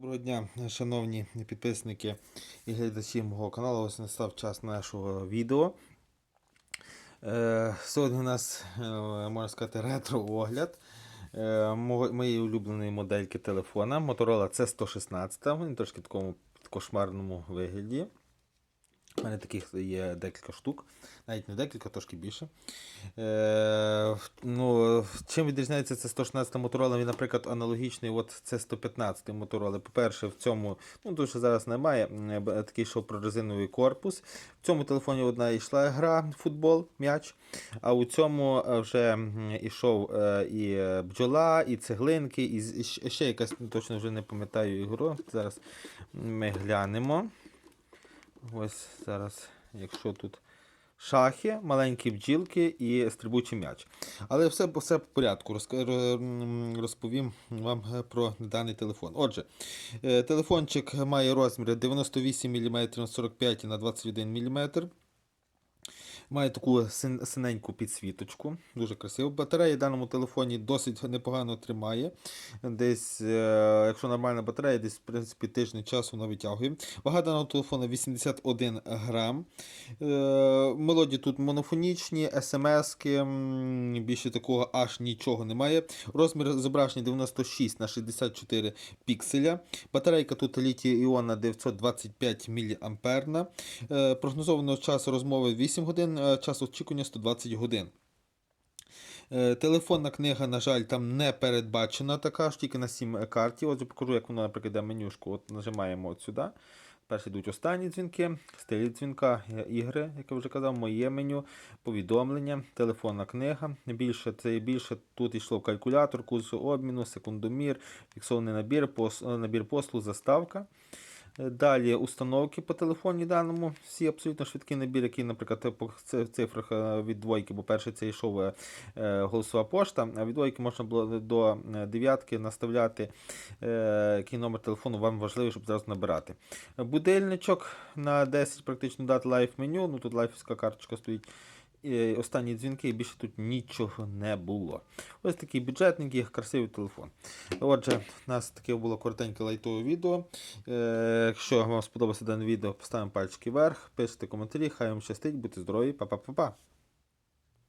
Доброго дня, шановні підписники і глядачі мого каналу. Ось настав час нашого відео. Е, Сьогодні у нас, е, можна сказати, ретро-огляд е, моєї улюбленої модельки телефона Motorola C116. Він трошки в такому кошмарному вигляді. У мене таких є декілька штук, навіть не декілька, трошки більше. Е, ну, чим відрізняється це 116 Motorola, він, наприклад, аналогічний от це 115 Motorola. По-перше, в цьому, ну дуже зараз немає, такий йшов прорезиновий корпус. В цьому телефоні одна йшла гра футбол, м'яч, а у цьому е, вже м, ішов е, і е, бджола, і цеглинки, і ще якась, точно вже не пам'ятаю ігру. Зараз ми глянемо. Ось зараз, якщо тут шахи, маленькі бджілки і стрибучий м'яч. Але все, все по порядку. Розповім вам про даний телефон. Отже, е, телефончик має розміри 98 мм на 45 на 21 мм. Має таку син- синеньку підсвіточку, дуже красиво. Батарея в даному телефоні досить непогано тримає. Десь, е, якщо нормальна батарея, десь в принципі тиждень часу вона витягує. Вага даного телефону 81 грам. Е, Мелодії тут монофонічні, смски, більше такого аж нічого немає. Розмір зображення 96 на 64 пікселя. Батарейка тут літій іона 925 мА. Е, Прогнозованого часу розмови 8 годин, час очікування 120 годин. Е, Телефонна книга, на жаль, там не передбачена така ж, тільки на сім карті. Отже, покажу, як воно, наприклад, йде менюшку. От нажимаємо от сюди. Перші йдуть останні дзвінки, стилі дзвінка, е, ігри, як я вже казав, моє меню, повідомлення, телефонна книга. Більше це більше тут йшло калькулятор, курс обміну, секундомір, фіксований набір, пос, набір послуг, заставка. Далі установки по телефоні даному. Всі абсолютно швидкий набір, який, наприклад, по цифрах е, від двойки, бо перший це йшов е, е, голосова пошта, а від двойки можна було до дев'ятки наставляти, який номер телефону вам важливий, щоб зразу набирати. Будильничок на 10 практично дат лайф меню. Ну тут лайфівська карточка стоїть. Останні дзвінки, і більше тут нічого не було. Ось такий бюджетненький, красивий телефон. Отже, у нас таке було коротеньке лайтове відео. Е, якщо вам сподобалося дане відео, поставимо пальчики вверх, пишіть коментарі, хай вам щастить, будьте здорові, па-па-па-па.